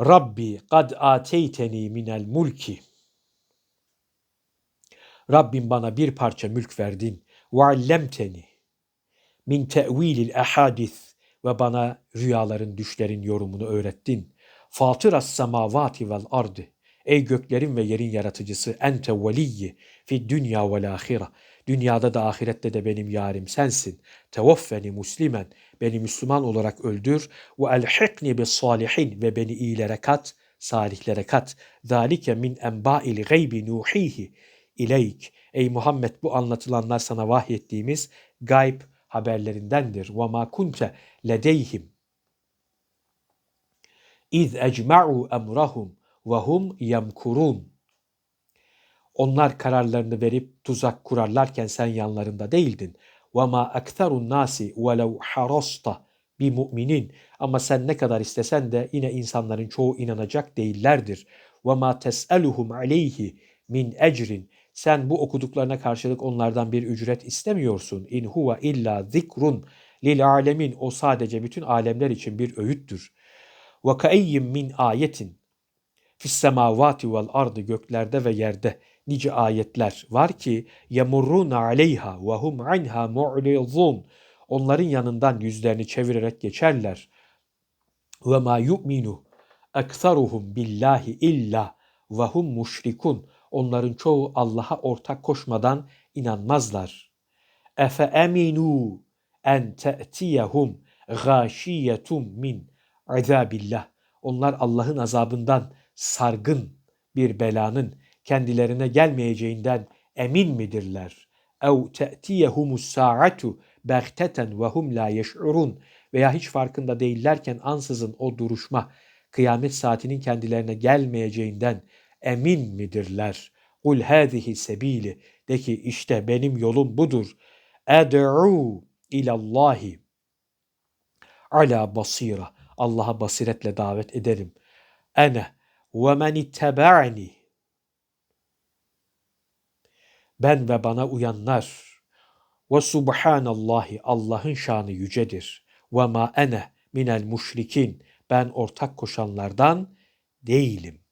Rabbi kad ateyteni minel mulki. Rabbim bana bir parça mülk verdin. Ve allemteni min tevilil ahadis ve bana rüyaların, düşlerin yorumunu öğrettin. Fatıras semavati vel ardı. Ey göklerin ve yerin yaratıcısı ente veliyyi fi dünya vel ahire. Dünyada da ahirette de benim yarim sensin. Tevaffeni muslimen. Beni Müslüman olarak öldür. Ve elhikni bis salihin. Ve beni iyilere kat, salihlere kat. Zalike min enba'il gaybi nuhihi ileyk. Ey Muhammed bu anlatılanlar sana vahyettiğimiz gayb haberlerindendir. Ve ma kunte ledeyhim. İz ecma'u emrahum ve hum yemkurun. Onlar kararlarını verip tuzak kurarlarken sen yanlarında değildin. Ma aktarun nasi velev harasta bir müminin ama sen ne kadar istesen de yine insanların çoğu inanacak değillerdir. Ma tes'eluhum aleyhi min ecrin sen bu okuduklarına karşılık onlardan bir ücret istemiyorsun. İn huve illa zikrun lil alemin. O sadece bütün alemler için bir öğüttür. Ve kaayyim min ayetin fis semavati vel ardı göklerde ve yerde nice ayetler var ki yemurruna aleyha ve hum anha mu'ridun. Onların yanından yüzlerini çevirerek geçerler. Ve ma yu'minu ekseruhum billahi illa ve hum müşrikun. Onların çoğu Allah'a ortak koşmadan inanmazlar. Efe eminu en te'tiyehum gâşiyetum min azabillah. Onlar Allah'ın azabından sargın bir belanın kendilerine gelmeyeceğinden emin midirler? Ev te'tiyehumus sa'atu behteten ve hum la veya hiç farkında değillerken ansızın o duruşma kıyamet saatinin kendilerine gelmeyeceğinden emin midirler? Kul hâzihi sebili de ki işte benim yolum budur. Ed'u ilallahi ala basira. Allah'a basiretle davet ederim. Ene ve men ittebe'ani. Ben ve bana uyanlar. Ve subhanallahi Allah'ın şanı yücedir. Ve ma ene minel müşrikin. Ben ortak koşanlardan değilim.